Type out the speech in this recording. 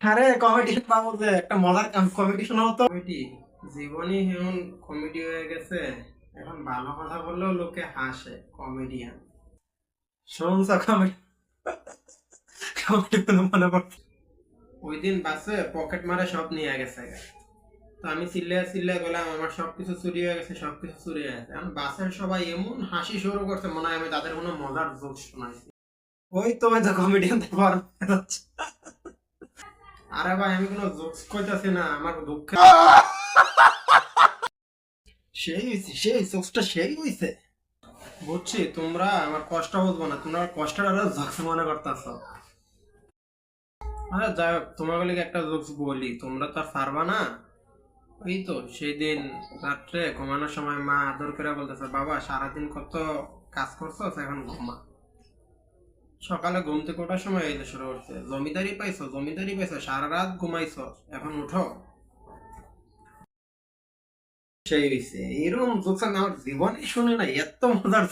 আরে কমেডি একটা মজার কমেডি কমিটি জীবনই কমেডি হয়ে গেছে। এখন ভালো কথা বললেও লোকে হাসে কমেডিয়ান শুনছ কমেডি কমেডি মনে পড়ছে ওই দিন বাসে পকেট মারে সব নিয়ে গেছে। তো আমি চিল্লিয়া চিল্লিয়া গেলাম আমার সবকিছু চুরি হয়ে গেছে সবকিছু চুরি হয়ে গেছে। এখন বাসের সবাই এমন হাসি শুরু করছে মনে হয় আমি তাদের কোনো মজার জোক শোনাইছি। ওই তো ওই তো কমেডিয়ান পর আরে ভাই, আমি কোনো জোকস কইতাছি না, আমার দুঃখে সেই হইছে, সেই সোক্সটা সেই হইছে। বুঝছি, তোমরা আমার কষ্ট বুঝব না, তোমরা আরও জোকস মনে করতেছ। আরে যাই হোক একটা জোকস বলি, তোমরা তো আর পারবা না। ওই তো, সেই দিন রাত্রে ঘুমানোর সময় মা আদর করে বলতেছে, বাবা, সারাদিন কত কাজ করছ, এখন ঘুমা। সকালে ঘুম থেকে ওঠার সময় এই শুরু করছে। জমিদারি পাইছো জমিদারি পাইছো সারা রাত ঘুমাইছো, এখন উঠো। সেই হইছে। এরকম জোকস আমার জীবনে শুনে না এত মজার